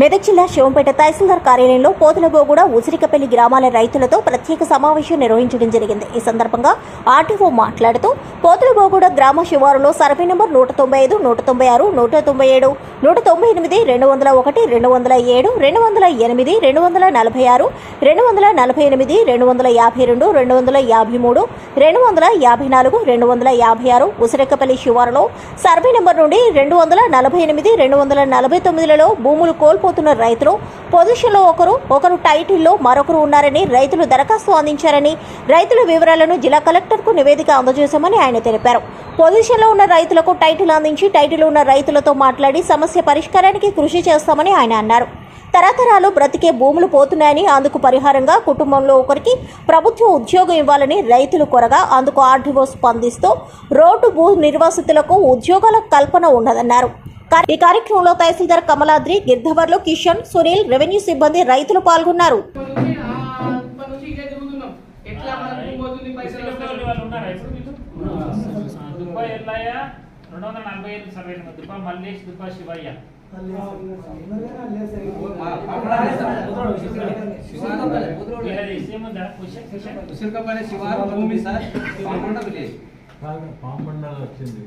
మెదక్ జిల్లా శివంపేట తహసీల్దార్ కార్యాలయంలో పోతులబోగూడ ఉసిరికపల్లి గ్రామాల రైతులతో ప్రత్యేక సమావేశం నిర్వహించడం జరిగింది ఈ సందర్భంగా ఆర్టీఓ మాట్లాడుతూ పోతులబోగూడ గ్రామ శివారులో సర్వే నంబర్ నూట తొంభై ఐదు నూట తొంభై ఆరు నూట తొంభై ఏడు నూట తొంభై ఎనిమిది రెండు వందల ఒకటి రెండు వందల ఏడు రెండు వందల ఎనిమిది రెండు వందల నలభై ఆరు రెండు వందల నలభై ఎనిమిది రెండు వందల యాభై రెండు రెండు వందల యాభై మూడు రెండు వందల యాభై నాలుగు రెండు వందల యాభై ఆరు ఉసిరికపల్లి శివారులో సర్వే నెంబర్ నుండి రెండు వందల నలభై ఎనిమిది రెండు వందల నలభై తొమ్మిదిలలో భూములు నష్టపోతున్న రైతులు పొజిషన్లో ఒకరు ఒకరు టైటిల్లో మరొకరు ఉన్నారని రైతులు దరఖాస్తు అందించారని రైతుల వివరాలను జిల్లా కలెక్టర్కు నివేదిక అందజేశామని ఆయన తెలిపారు. పొజిషన్లో ఉన్న రైతులకు టైటిల్ అందించి టైటిల్ ఉన్న రైతులతో మాట్లాడి సమస్య పరిష్కారానికి కృషి చేస్తామని ఆయన అన్నారు. తరతరాలు బ్రతికే భూములు పోతున్నాయని అందుకు పరిహారంగా కుటుంబంలో ఒకరికి ప్రభుత్వ ఉద్యోగం ఇవ్వాలని రైతులు కొరగా అందుకు ఆర్డీఓ స్పందిస్తూ రోడ్డు భూ నిర్వాసితులకు ఉద్యోగాల కల్పన ఉన్నదన్నారు. ఈ కార్యక్రమంలో తహసీల్దార్ కమలాద్రి గిర్ధవర్లు కిషన్ సునీల్ రెవెన్యూ సిబ్బంది రైతులు పాల్గొన్నారు. భూమి సార్. పాంపండ విలేజ్ వచ్చింది.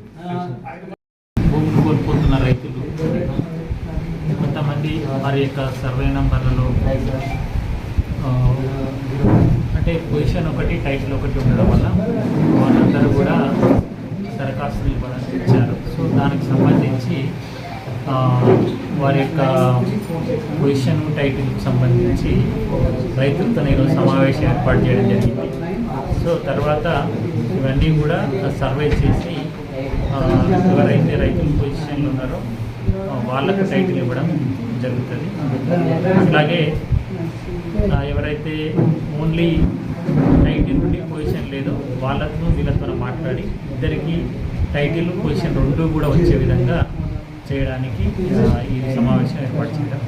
కోల్పోతున్న రైతులు. కొంతమంది వారి యొక్క సర్వే నంబర్లలో అంటే పొజిషన్ ఒకటి టైటిల్ ఒకటి ఉండడం వల్ల వాళ్ళందరూ కూడా దరఖాస్తులు ఇవ్వడానికి ఇచ్చారు. సో దానికి సంబంధించి వారి యొక్క పొజిషన్ టైటిల్కి సంబంధించి రైతులతో నేను సమావేశం ఏర్పాటు చేయడం జరిగింది. సో తర్వాత ఇవన్నీ కూడా సర్వే చేసి పొజిషన్లో ఉన్నారో వాళ్ళకు టైటిల్ ఇవ్వడం జరుగుతుంది. అట్లాగే ఎవరైతే ఓన్లీ టైటిల్ నుండి పొజిషన్ లేదో వాళ్ళతో వీళ్ళతో మాట్లాడి ఇద్దరికి టైటిల్ పొజిషన్ రెండు కూడా వచ్చే విధంగా చేయడానికి ఈ సమావేశం ఏర్పాటు చేయడం.